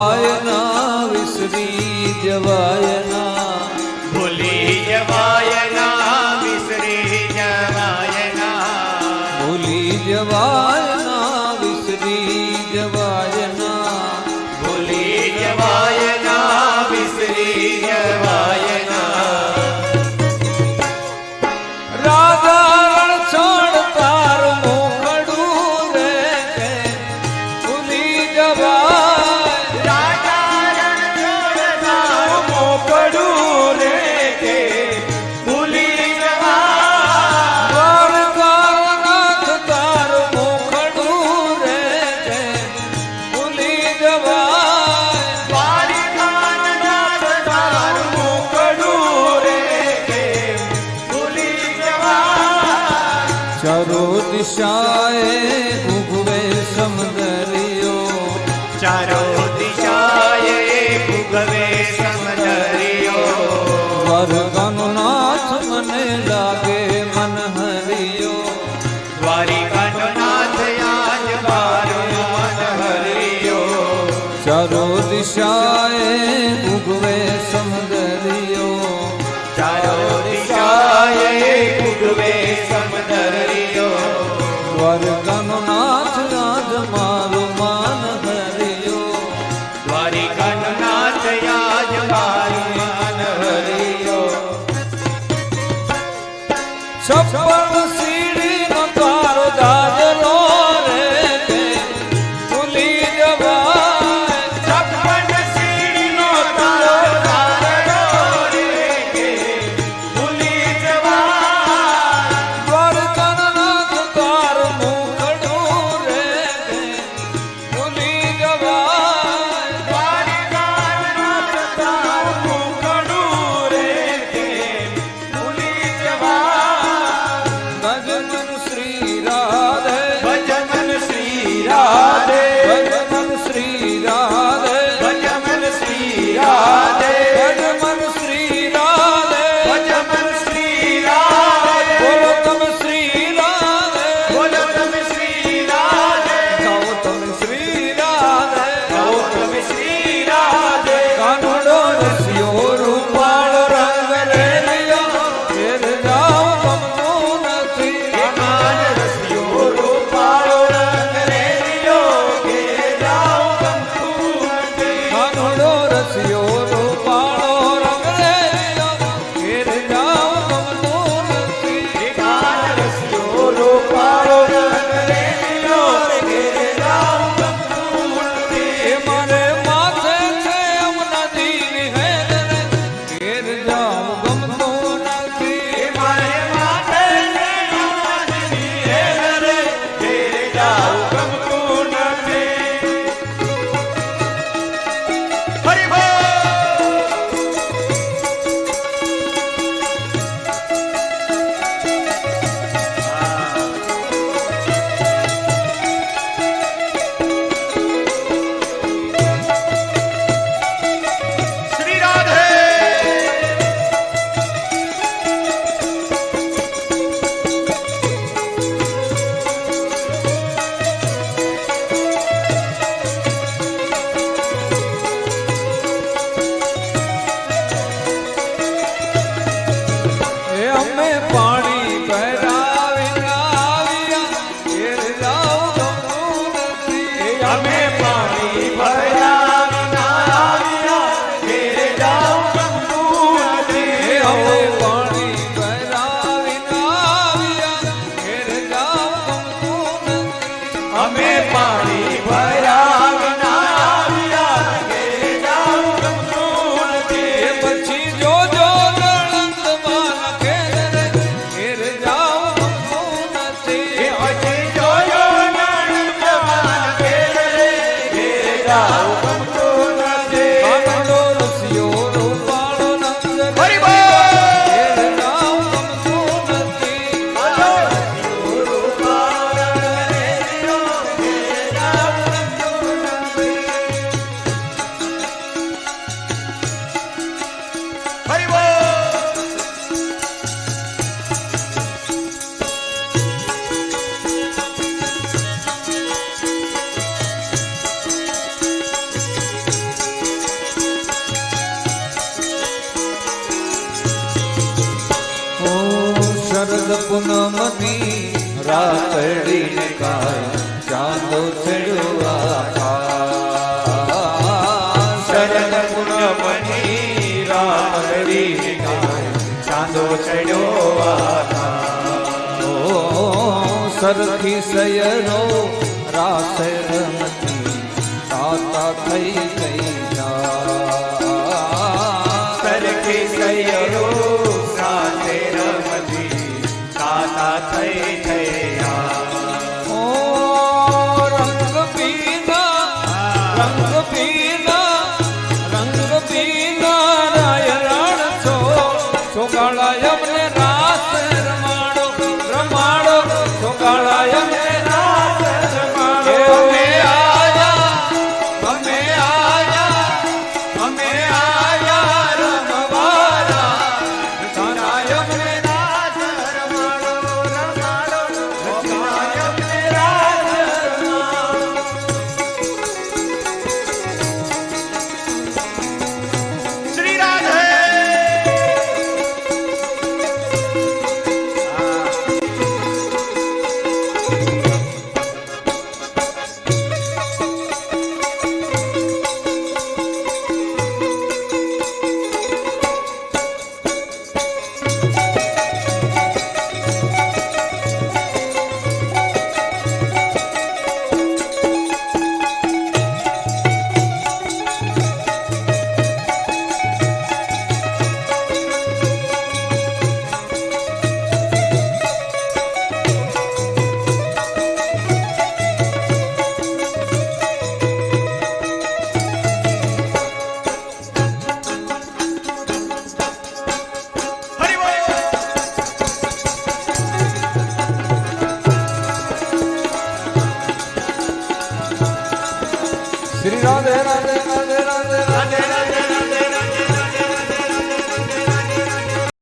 જવાયના વિસરી જવાયના ભૂલી જવાયના વિસરી જવાયના ભૂલી જવાય દિશાએ ઉગવે સમદરિયો. ચારો દિશાએ ઉગવે સમદરિયો. વર્ગનો નાથ મને લાગે મન હરિયો દ્વારિકાનો નાથ યાદ મન હરિયો ચારો દિશાએ Só para. see you beba. ચાંદ પૂનમની રાતડીને કાય ચાંદો ચડ્યો આકાશ શરદ પૂનમની રાતડીને કાય ચાંદો ચડ્યો આકાશ સરખી સયરો રાસ રમતી તાતા થઈ فينا